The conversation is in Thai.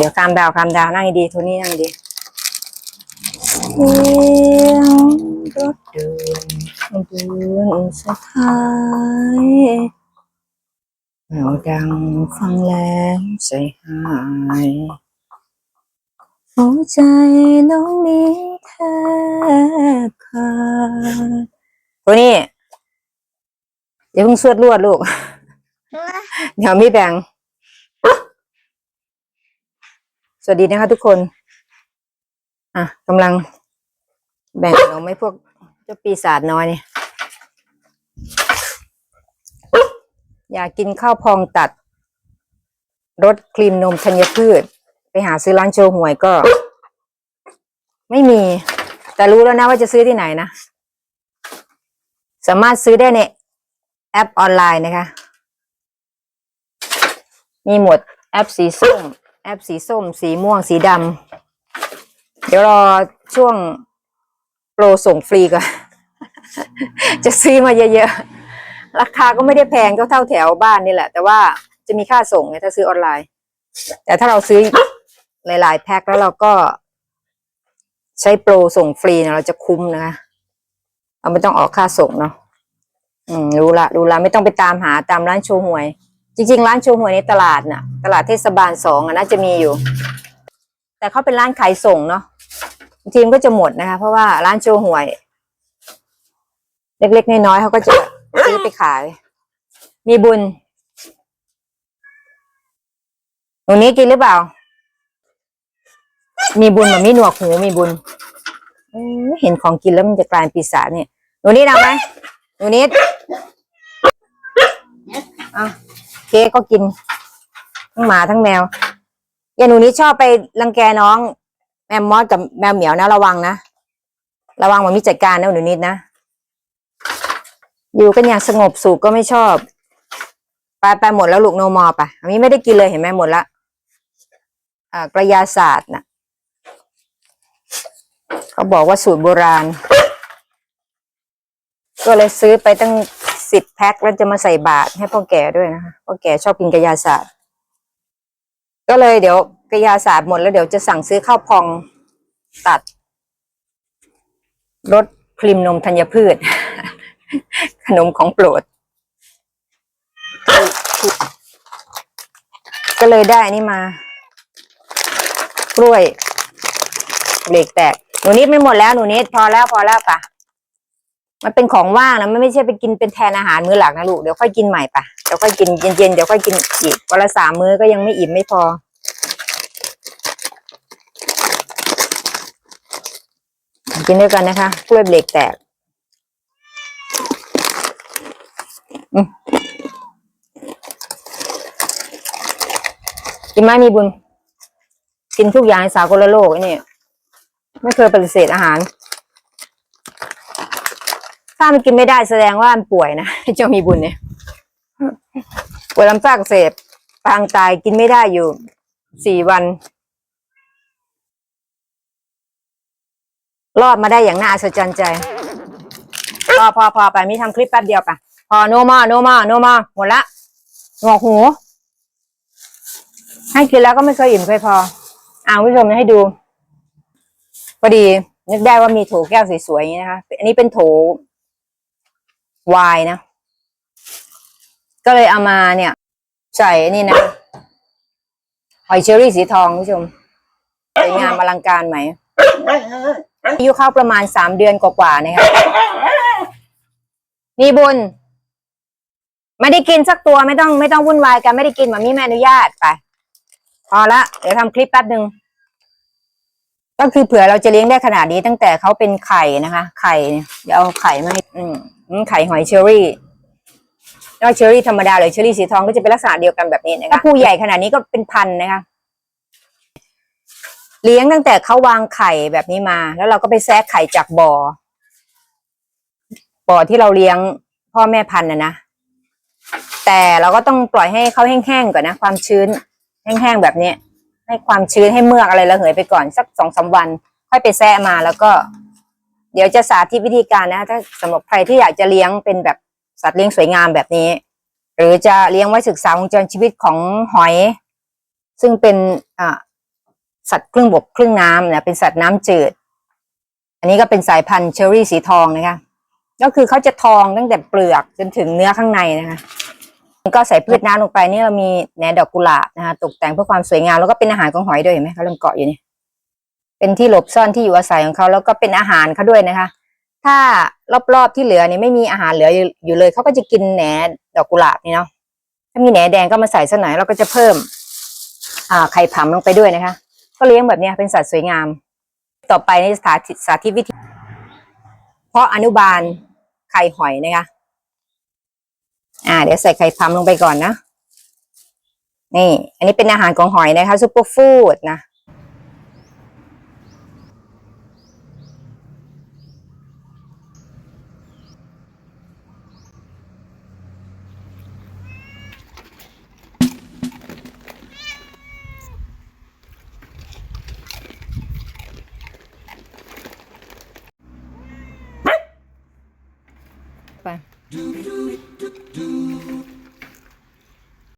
เดี๋ยวคามดาวคามดาวนั่งดีๆโทนี่นั่งดีเสียงรถเดินเดินสะท้ายแววดังฟังแล้วใจหายหัวใจน้องนี้แทบขาดโทนี่อย่าเพิ่งสวดรวดลูก เดี๋ยวมีแบ่ง สวัสดีนะคะทุกคน อะกำลังแบ่งขนมให้พวกเจ้าปีศาจน้อยเนี่ยอยากกินข้าวพองตัดรสครีมนมธัญพืช ไปหาซื้อร้านโชว์หวยก็ ไม่มี แต่รู้แล้วนะว่าจะซื้อที่ไหนนะ สามารถซื้อได้ในแอปออนไลน์นะคะ มีหมดแอปสีส้ม แอปสีส้ม สีม่วง สีดำ เดี๋ยวรอช่วงโปรส่งฟรีก่อน จะซื้อมาเยอะๆ ราคาก็ไม่ได้แพงเท่าเท่าแถวบ้านนี่แหละ แต่ว่าจะมีค่าส่งไงถ้าซื้อออนไลน์ แต่ถ้าเราซื้อหลายๆแพ็คแล้วเราก็ ใช้โปรส่งฟรีเนี่ยเราจะคุ้มนะคะเราไม่ต้องออกค่าส่งเนาะอืมรู้ละรู้ละไม่ต้องไปตามหาตามร้านโชว์หวย จริง ๆ ร้านโชว์หวยในตลาดน่ะ ตลาดเทศบาลสองอะน่าจะมีอยู่ แต่เขาเป็นร้านขายส่งเนาะทีมก็จะหมดนะคะ เพราะว่าร้านโชว์หวย เล็กๆน้อยๆเขาก็จะซื้อไปขาย มีบุญหนูนี้กินหรือเปล่า มีบุญแบบมีหนวกหูมีบุญเอ้ยเห็นของกินแล้วมันจะกลายเป็นปีศาจเนี่ยหนูนิดเอาไหมหนูนิดเอา เค้กก็กิน ทั้งหมาทั้งแมวอย่าหนูนิดชอบไปรังแกน้อง แมมมอสกับแมวเหมียวนะระวังนะ ระวังมันมีจัดการนะหนูนิดนะ อยู่กันอย่างสงบสุขก็ไม่ชอบไปไปหมดแล้วลูกโนมอไปอันนี้ไม่ได้กินเลยเห็นไหมหมดละอ่ากระยาศาสตร์น่ะเขาบอกว่าสูตรโบราณ ก็เลยซื้อไปตั้ง สิบแพ็คแล้วจะมาใส่บาตรให้พ่อแก่ด้วยนะคะพ่อแก่ชอบกินกระยาศาสตร์ ก็เลยเดี๋ยวกระยาศาสตร์หมดแล้วเดี๋ยวจะสั่งซื้อข้าวพองตัดรสครีมนมธัญพืช ขนมของโปรด ก็เลยได้นนี้มา กล้วยเบรกแตกหนูนิดไม่หมดแล้วหนูนิดพอแล้วพอแล้วปะ มันเป็นของว่างนะมันไม่ใช่ไปกินเป็นแทนอาหารมื้อหลักนะลูกเดี๋ยวค่อยกินใหม่ปะเดี๋ยวค่อยกินเย็นๆเดี๋ยวค่อยกินอีกวันละสามมื้อก็ยังไม่อิ่มไม่พอ กินด้วยกันนะคะกล้วยเบรกแตกกินไหมมีบุญ กินทุกอย่างในสากลโลกนี่ไม่เคยปฏิเสธอาหาร ถ้ามันกินไม่ได้แสดงว่ามันป่วยนะเจ้ามีบุญเนี่ยป่วยลำไส้อักเสบปางตายกินไม่ได้อยู่สี่วัน รอดมาได้อย่างน่าอัศจรรย์ใจ พอพอพอไปมีทำคลิปแป๊บเดียวปะพอโนมาโนมาโนมาหมดละหงอกหูให้กินแล้วก็ไม่เคยอิ่มเคยพออ่าคุณผู้ชมให้ดูพอดีนึกได้ว่ามีโถแก้วสวยๆอย่างนี้นะคะ อันนี้เป็นโถ วายนะ ก็เลยเอามาเนี่ย ใส่นี่นะหอยเชอรี่สีทองคุณผู้ชมสวยงามอลังการไหมอายุเข้าประมาณสามเดือนกว่าๆนะครับมีบุญ ไม่ได้กินสักตัวไม่ต้องไม่ต้องวุ่นวายกันไม่ได้กินหมามีแม่อนุญาตไปพอละเดี๋ยวทำคลิปแป๊บหนึ่งก็คือเผื่อเราจะเลี้ยงได้ขนาดนี้ตั้งแต่เขาเป็นไข่นะคะ ไข่เนี่ยเดี๋ยวเอาไข่มาให้อืม ไข่หอยเชอรี่แล้วเชอรี่ธรรมดาหรือเชอรี่สีทองก็จะเป็นลักษณะเดียวกันแบบนี้นะคะถ้าผู้ใหญ่ขนาดนี้ก็เป็นพันนะคะ เลี้ยงตั้งแต่เขาวางไข่แบบนี้มา แล้วเราก็ไปแซะไข่จากบ่อ บ่อที่เราเลี้ยงพ่อแม่พันธุ์นะนะแต่เราก็ต้องปล่อยให้เขาแห้งๆก่อนนะ ความชื้น แห้งๆแบบนี้ให้ความชื้นให้เมือกอะไรระเหยไปก่อนสักสองสาวัน ค่อยไปแซะมาแล้วก็ เดี๋ยวจะสาธิตวิธีการนะถ้าสำหรับใครที่อยากจะเลี้ยงเป็นแบบสัตว์เลี้ยงสวยงามแบบนี้ หรือจะเลี้ยงไว้ศึกษาวงจรชีวิตของหอย ซึ่งเป็นอ่าสัตว์ครึ่งบกครึ่งน้ำนะเป็นสัตว์น้ำจืด อันนี้ก็เป็นสายพันธุ์เชอรี่สีทองนะคะก็คือเขาจะทองตั้งแต่เปลือกจนถึงเนื้อข้างในนะคะก็ใส่พืชน้ำลงไปนี่เรามีแหนดอกกุหลาบนะคะตกแต่งเพื่อความสวยงามแล้วก็เป็นอาหารของหอยด้วยเห็นไหมเขาเริ่มเกาะอยู่นี่ เป็นที่หลบซ่อนที่อยู่อาศัยของเขาแล้วก็เป็นอาหารเขาด้วยนะคะ ถ้ารอบๆที่เหลือนี่ไม่มีอาหารเหลืออยู่เลยเขาก็จะกินแหนดอกกุหลาบนี่เนาะถ้ามีแหนแดงก็มาใส่สักหน่อยเราก็จะเพิ่ม อ่าไข่ผำลงไปด้วยนะคะ ก็เลี้ยงแบบนี้เป็นสัตว์สวยงาม ต่อไปนี่สาธิตสาธิตวิธี เพราะอนุบาลไข่หอยนะคะ อ่า เดี๋ยวใส่ไข่พำลงไปก่อนนะนี่ อันนี้เป็นอาหารของหอยนะคะซุปเปอร์ฟู้ดนะ ไป